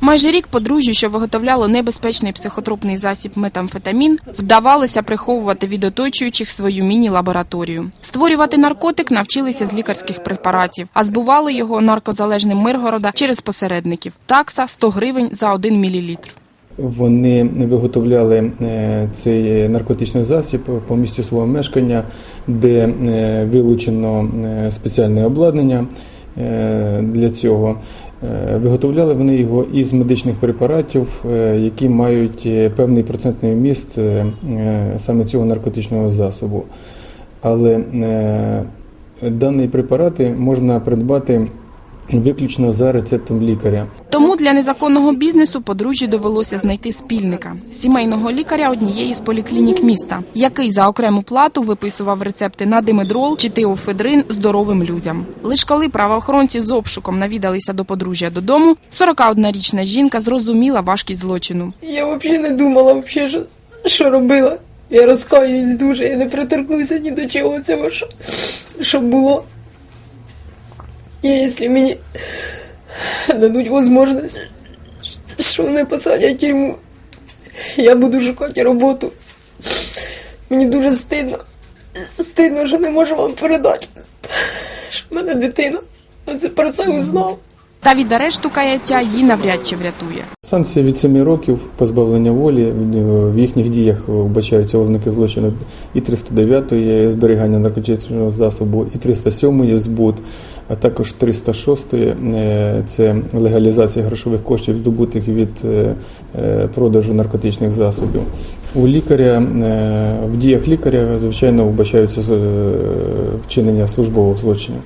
Майже рік подружжю, що виготовляло небезпечний психотропний засіб метамфетамін, вдавалося приховувати від оточуючих свою міні-лабораторію. Створювати наркотик навчилися з лікарських препаратів, а збували його наркозалежним Миргорода через посередників. Такса 100 гривень за 1 мілілітр. Вони виготовляли е, цей наркотичний засіб по місцю свого мешкання, де е, вилучено е, спеціальне обладнання для цього. Е, Виготовляли вони його із медичних препаратів, е, які мають е, певний процентний вміст е, е, саме цього наркотичного засобу. Але е, дані препарати можна придбати виключно за рецептом лікаря. Тому для незаконного бізнесу подружжю довелося знайти спільника сімейного лікаря однієї з поліклінік міста, який за окрему плату виписував рецепти на димедрол чи теофедрин здоровим людям. Лиш коли правоохоронці з обшуком навідалися до подружжя додому, 41-річна жінка зрозуміла важкість злочину. Я взагалі не думала, вообще, що, що робила. Я розкаюсь дуже, я не приторкнуся ні до чого цього, що, що було. І якщо мені дадуть можливість, що мене посадять в тюрму, я буду шукати роботу. Мені дуже стидно. Стидно, що не можу вам передати. Що в мене дитина. Це про це узнав. Та від арешту каяття її навряд чи врятує. Санкція від 7 років позбавлення волі в їхніх діях вбачаються ознаки злочину і 309 є зберігання наркотичного засобу, і 307 є збут, а також 306 е, це легалізація грошових коштів, здобутих від е, е, продажу наркотичних засобів. У лікаря е, в діях лікаря звичайно вбачаються е, вчинення службових злочинів.